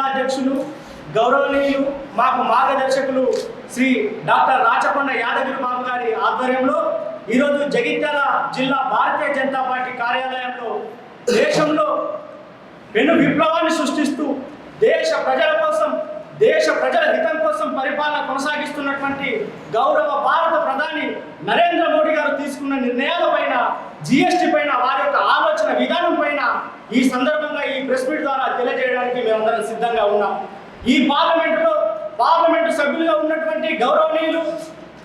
జిల్లా అధ్యక్షులు గౌరవనీయులు మాకు మార్గదర్శకులు శ్రీ డాక్టర్ రాచకొండ యాదగిరి బాబు గారి ఆధ్వర్యంలో ఈరోజు జగిత్యాల జిల్లా భారతీయ జనతా పార్టీ కార్యాలయంలో దేశంలో పెను విప్లవాన్ని సృష్టిస్తూ దేశ ప్రజల కోసం దేశ ప్రజల హితం కోసం పరిపాలన కొనసాగిస్తున్నటువంటి గౌరవ భారత ప్రధాని నరేంద్ర మోడీ గారు తీసుకున్న నిర్ణయాల పైన జిఎస్టి పైన వారి యొక్క ఆలోచన విధానం పైన ఈ సందర్భంగా ఈ ప్రెస్ మీట్ ద్వారా తెలియజేయడానికి మేమందరం సిద్ధంగా ఉన్నాం. ఈ పార్లమెంటులో పార్లమెంటు సభ్యులుగా ఉన్నటువంటి గౌరవనీయులు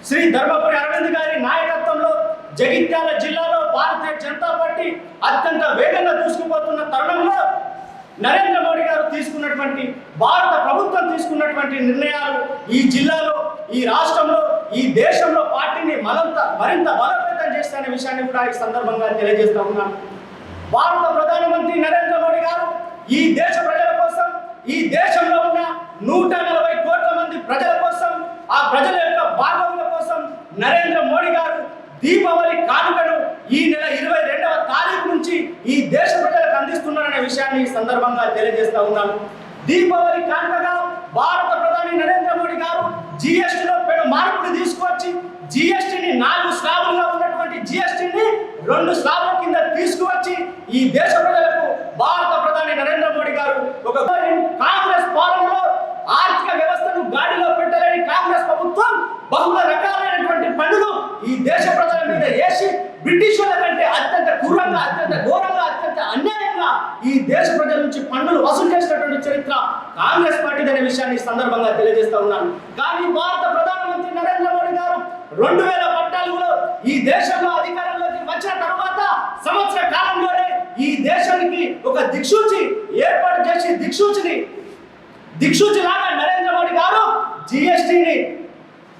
శ్రీ ధర్మపురి అరవింద్ గారి నాయకత్వంలో జగిత్యాల జిల్లాలో భారతీయ జనతా పార్టీ అత్యంత వేగంగా దూసుకుపోతున్న తరుణంలో నరేంద్ర మోడీ గారు తీసుకున్నటువంటి భారత ప్రభుత్వం తీసుకున్నటువంటి నిర్ణయాలు ఈ జిల్లాలో ఈ రాష్ట్రంలో ఈ దేశంలో పార్టీని మరింత మరింత బలోపేతం చేస్తున్న విషయాన్ని కూడా ఈ సందర్భంగా తెలియజేస్తా ఉన్నాను భారత ప్రధానమంత్రి నరేంద్ర మోడీ గారు ఈ దేశ ప్రజల కోసం ఈ దేశంలో ఉన్న నూట నలభై కోట్ల మంది ప్రజల కోసం ఆ ప్రజల యొక్క భాగముల కోసం నరేంద్ర మోడీ గారు దీపావళి కానుకను ఈ నెల ఇరవై రెండవ తారీఖు నుంచి ఈ దేశ ప్రజలకు అందిస్తున్నారనే విషయాన్ని ఈ సందర్భంగా తెలియజేస్తా ఉన్నాను దీపావళి కానుకగా భారత ప్రధాని నరేంద్ర మోడీ గారు జిఎస్టీలో పెను మార్పులు తీసుకొచ్చి జిఎస్టీని నాలుగు స్లాబుల్లో జిఎస్టీని రెండు స్లాబ్ల కింద తీసుకువచ్చి ఈ దేశ ప్రజలకు భారత ప్రధాని నరేంద్ర మోడీ గారు ఒక కాంగ్రెస్ పాలనలో ఆర్థిక వ్యవస్థను గాడిలో పెట్టలేని కాంగ్రెస్ ప్రభుత్వం బహుళ రకాలైనటువంటి పనులు ఈ దేశ ప్రజల మీద వేసి బ్రిటిష్ కంటే అత్యంత క్రూరంగా అత్యంత ఘోరంగా అత్యంత అన్యాయంగా ఈ దేశ ప్రజల నుంచి పన్నులు వసూలు చేసినటువంటి చరిత్ర కాంగ్రెస్ పార్టీ అనే విషయాన్ని ఈ సందర్భంగా తెలియజేస్తా ఉన్నాను. కానీ భారత ప్రధానమంత్రి నరేంద్ర మోడీ గారు రెండు వేల పద్నాలుగులో ఈ దేశంలో అధికారంలోకి వచ్చిన తర్వాత సంవత్సర కాలంలోనే ఈ దేశానికి ఒక దిక్సూచి ఏర్పాటు చేసి దిక్సూచిని దిక్సూచి లాగా నరేంద్ర మోడీ గారు జిఎస్టిని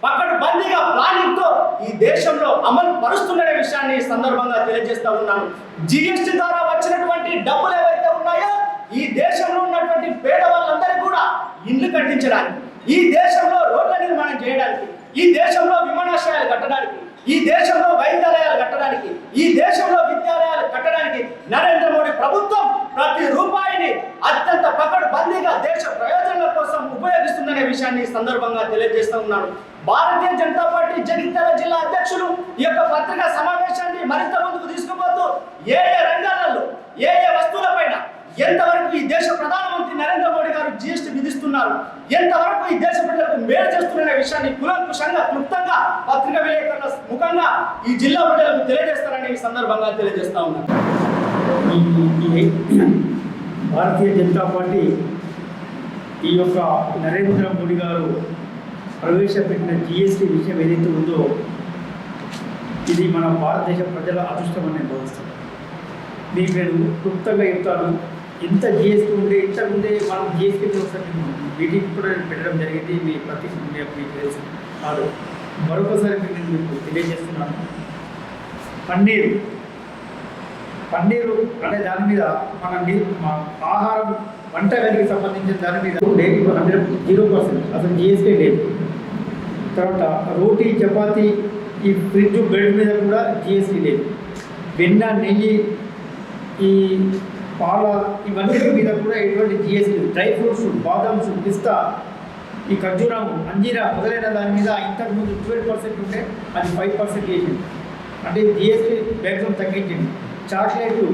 పక్కన బందీగా ప్లానింగ్తో ఈ దేశంలో అమలు పరుస్తున్న విషయాన్ని సందర్భంగా తెలియజేస్తా ఉన్నాను. జిఎస్టి ద్వారా వచ్చినటువంటి డబ్బులు ఏవైతే ఉన్నాయో ఈ దేశంలో ఉన్నటువంటి పేదవాళ్ళందరికీ కూడా ఇండ్లు కట్టించడానికి ఈ దేశంలో రోడ్ల నిర్మాణం చేయడానికి ఈ దేశంలో విమానాశ్రయాలు కట్టడానికి ఈ దేశంలో వైద్యాలయాలు కట్టడానికి ఈ దేశంలో విద్యాలయాలు కట్టడానికి నరేంద్ర మోడీ ప్రభుత్వం ప్రతి రూపాయిని అత్యంత పకడు బందీగా దేశ ప్రయోజనాల కోసం ఉపయోగిస్తుందనే విషయాన్ని ఈ సందర్భంగా తెలియజేస్తూ ఉన్నాను భారతీయ జనతా పార్టీ జగిత్యాల జిల్లా అధ్యక్షులు ఈ యొక్క పత్రికా సమావేశాన్ని మరింత ముందుకు తీసుకుపోతూ ఏ ఏ రంగాలలో ఏ ఏ వస్తువులపైన ఎంతవరకు ఈ దేశ ప్రధానమంత్రి నరేంద్ర మోడీ గారు జిఎస్టీ విధిస్తున్నారు ఎంతవరకు ఈ దేశ ప్రజలకు మేలు చేస్తున్న విషయాన్ని కులంకుశంగా క్లుప్తంగా పత్రికా విలేకరుల ముఖంగా ఈ జిల్లా ప్రజలకు తెలియజేస్తారని ఈ సందర్భంగా తెలియజేస్తా ఉన్నారు భారతీయ జనతా పార్టీ ఈ యొక్క నరేంద్ర మోడీ గారు ప్రవేశపెట్టిన జిఎస్టీ విషయం ఏదైతే ఉందో ఇది మన భారతదేశ ప్రజల అదృష్టం అని భావిస్తాను మీకు నేను క్లుప్తంగా చెప్తాను. ఇంత జిఎస్టీ ఉండే ఇంత ముందే మనం జిఎస్టీ ఒకసారి మీటింగ్ కూడా పెట్టడం జరిగింది. మీ ప్రతి మీకు తెలుసు. కాదు. మరొకసారి మీకు నేను మీకు తెలియజేస్తున్నాను. పన్నీరు. పన్నీరు అనే దాని మీద మన ఆహారం వంట గదికి సంబంధించిన దాని మీద డైలీ హండ్రెడ్ జీరో పర్సెంట్ అసలు జిఎస్టీ లేదు తర్వాత రోటీ చపాతి ఈ ఫ్రిడ్జ్ బెడ్ మీద కూడా జిఎస్టీ లేదు వెన్న నెయ్యి ఈ పాల ఇవన్నీ మీద కూడా ఎటువంటి జిఎస్టీ డ్రై ఫ్రూట్స్ బాదామ్స్ పిస్తా ఈ ఖర్జూరం అంజీరా మొదలైన దాని మీద ఇంతకుముందు ట్వెల్వ్ పర్సెంట్ ఉంటే అది ఫైవ్ పర్సెంట్ చేసింది అంటే జిఎస్టీ మ్యాక్సిమం తగ్గించింది. చాక్లెట్లు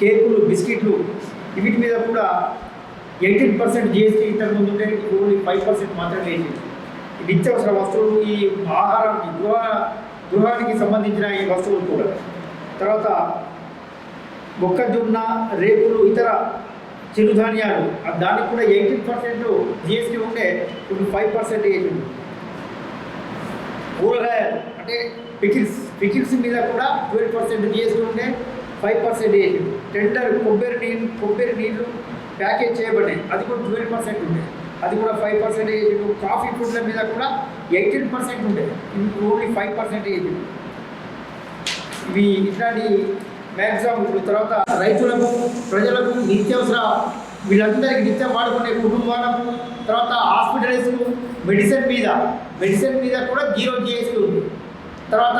కేకులు బిస్కెట్లు వీటి మీద కూడా ఎయిటీన్ పర్సెంట్ జిఎస్టీ ఇంతకుముందు ఉంటే ఓన్లీ ఫైవ్ పర్సెంట్ మాత్రమే వేసింది. ఈ నిత్యావసర వస్తువులు ఈ ఆహారం ఈ గృహ గృహానికి సంబంధించిన ఈ వస్తువులు కూడా. తర్వాత మొక్కజొన్న రేపులు ఇతర చిరుధాన్యాలు దానికి కూడా ఎయిటీన్ పర్సెంట్ జిఎస్టీ ఉంటే ఇప్పుడు ఫైవ్ పర్సెంట్ వేసింది. కూరగాయలు అంటే పికిల్స్ పికిల్స్ మీద కూడా ట్వెల్వ్ పర్సెంట్ జిఎస్టీ ఉంటే ఫైవ్ పర్సెంట్ వేసింది టెండర్ కొబ్బరి నీళ్ళు కొబ్బరి నీళ్ళు ప్యాకేజ్ చేయబడినాయి అది కూడా ట్వెల్వ్ పర్సెంట్ ఉండే. అది కూడా ఫైవ్ పర్సెంట్ వేసిండు కాఫీ ఫుడ్ల మీద కూడా ఎయిటీన్ పర్సెంట్ ఉండే. ఇప్పుడు ఓన్లీ ఫైవ్ పర్సెంట్ వేసిండు ఇవి ఇట్లాంటి మ్యాక్సిమం తర్వాత రైతులకు ప్రజలకు నిత్యావసర వీళ్ళందరికీ నిత్యం వాడుకునే కుటుంబాలకు తర్వాత హాస్పిటల్స్కు మెడిసిన్ మీద మెడిసిన్ మీద కూడా జీరో జిఎస్టీ ఉంది. తర్వాత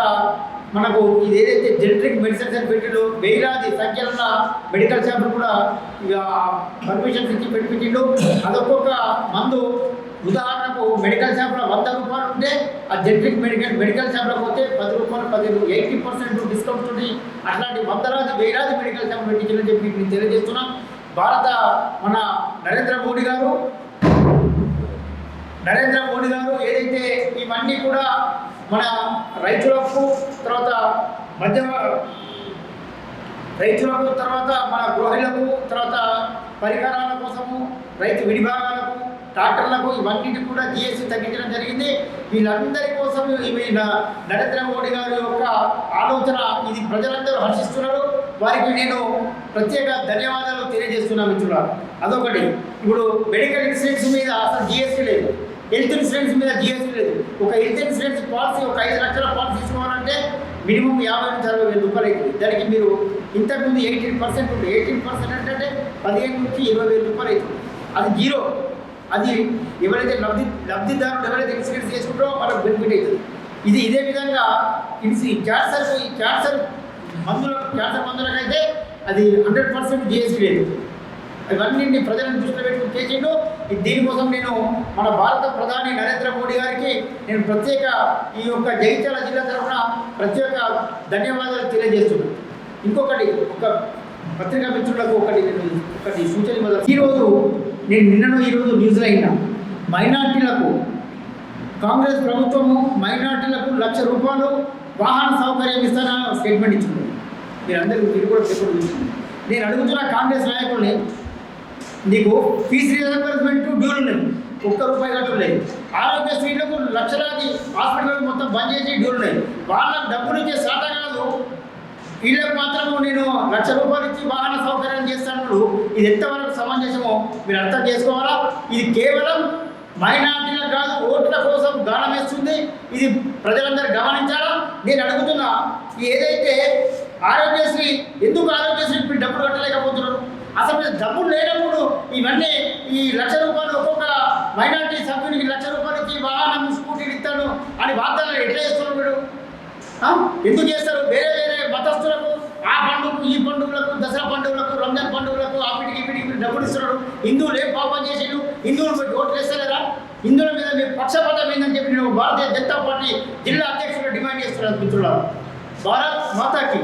మనకు ఇది ఏదైతే జనరిక్ మెడిసిన్స్ అని పెట్టిండో వేలాది సంఖ్యలో మెడికల్ షాపులు కూడా ఇక పర్మిషన్స్ ఇచ్చి పెట్టిండు అదొక్కొక్క మందు. ఉదాహరణకు మెడికల్ షాప్లో వంద రూపాయలు ఉంటే ఆ జనరిక్ మెడికల్ మెడికల్ షాప్లో పోతే పది రూపాయలు పది ఎయిటీ పర్సెంట్ డిస్కౌంట్ ఉంది అట్లాంటి వందలాది వేలాది మెడికల్ షాప్ పెట్టించని చెప్పి నేను తెలియజేస్తున్నాం. భారత మన నరేంద్ర మోడీ గారు నరేంద్ర మోడీ గారు ఏదైతే ఇవన్నీ కూడా మన రైతులకు తర్వాత మధ్య రైతులకు తర్వాత మన గృహిణులకు తర్వాత పరికరాల కోసము రైతు విడిభాగాలకు ట్రాక్టర్లకు ఇవన్నిటి కూడా జిఎస్టీ తగ్గించడం జరిగింది. వీళ్ళందరి కోసం ఇవి నరేంద్ర మోడీ గారి యొక్క ఆలోచన ఇది ప్రజలందరూ హర్షిస్తున్నారు. వారికి నేను ప్రత్యేక ధన్యవాదాలు తెలియజేస్తున్నాను మిత్రులారా. అదొకటి. ఇప్పుడు మెడికల్ ఇన్సూరెన్స్ మీద అసలు జిఎస్టీ లేదు. హెల్త్ ఇన్సూరెన్స్ మీద జిఎస్టీ లేదు. ఒక హెల్త్ ఇన్సూరెన్స్ పాలసీ ఒక ఐదు లక్షల పాలసీ తీసుకోవాలంటే మినిమం యాభై నుంచి అరవై వేల రూపాయలు అవుతుంది. దానికి మీరు ఇంతకుముందు ఎయిటీన్ పర్సెంట్ ఉంది ఎయిటీన్ పర్సెంట్ అంటే పదిహేను నుంచి ఇరవై వేల రూపాయలు అవుతుంది. అది జీరో. అది ఎవరైతే లబ్ధి లబ్ధిదారులు ఎవరైతే ఇన్సూరెన్స్ చేసుకుంటారో వాళ్ళకి బెనిఫిట్ అవుతుంది. ఇది ఇదే విధంగా ఇన్సీ క్యాన్సర్ ఈ క్యాన్సర్ మందుల క్యాన్సర్ మందులకైతే అది హండ్రెడ్ పర్సెంట్ జిఎస్టీ లేదు. ఇవన్నీ ప్రజలను దృష్టిలో పెట్టుకుని చేసిండు. దీనికోసం నేను మన భారత ప్రధాని నరేంద్ర మోడీ గారికి నేను ప్రత్యేక ఈ యొక్క జగిత్యాల జిల్లా తరఫున ప్రత్యేక ధన్యవాదాలు తెలియజేస్తున్నాను. ఇంకొకటి ఒక పత్రికా మిత్రులకు ఒకటి నేను ఒకటి సూచన ఈరోజు నేను నిన్నను ఈరోజు న్యూస్లో అయినా మైనార్టీలకు కాంగ్రెస్ ప్రభుత్వము మైనార్టీలకు లక్ష రూపాయలు వాహన సౌకర్యం ఇస్తానని స్టేట్మెంట్ ఇచ్చింది. మీరందరూ మీరు కూడా పేపర్ నేను అడుగుతున్న కాంగ్రెస్ నాయకుల్ని నీకు ఫీజు రీఎంబర్స్మెంట్ డ్యూలు ఉన్నాయి. ఒక్క రూపాయి కట్టు లేదు. ఆరోగ్యశ్రీలకు లక్షలాది హాస్పిటల్ మొత్తం బంద్ చేసి డ్యూలు ఉన్నాయి. వాళ్ళకి డబ్బులు ఇచ్చే శాత కాదు. వీళ్ళకి మాత్రం నేను లక్ష రూపాయలు ఇచ్చి వాహన సౌకర్యం చేస్తాను ఇది ఎంతవరకు సమంజసమో మీరు అర్థం చేసుకోవాలా? ఇది కేవలం మైనార్టీల కాదు ఓట్ల కోసం గానం వేస్తుంది. ఇది ప్రజలందరూ గమనించాలా? నేను అడుగుతున్నా ఏదైతే ఆరోగ్యశ్రీ ఎందుకు ఆరోగ్యశ్రీ ఇప్పుడు డబ్బులు కట్టలేకపోతున్నారు? అసలు డబ్బులు లేనప్పుడు ఇవన్నీ ఈ లక్ష రూపాయలు ఒక్కొక్క మైనార్టీ సభ్యునికి లక్ష రూపాయలకి వాహనం స్కూటీలు ఇస్తాడు అని వార్తలు ఎట్లా చేస్తున్నాడు వీడు ఎందుకు చేస్తారు? వేరే వేరే మతస్థులకు ఆ పండుగకు ఈ పండుగలకు దసరా పండుగలకు రంజాన్ పండుగలకు ఆ పిటికి పిటికి డబ్బులు ఇస్తున్నాడు హిందువులు ఏం పాపం చేసిండు హిందువులు మీరు ఓట్లు వేస్తలేరా? హిందువుల మీద మీరు పక్షపాతం ఏందని చెప్పి నేను భారతీయ జనతా పార్టీ జిల్లా అధ్యక్షుడు డిమాండ్ చేస్తున్నాను మిత్రులారా. భారత్ మాతాకి.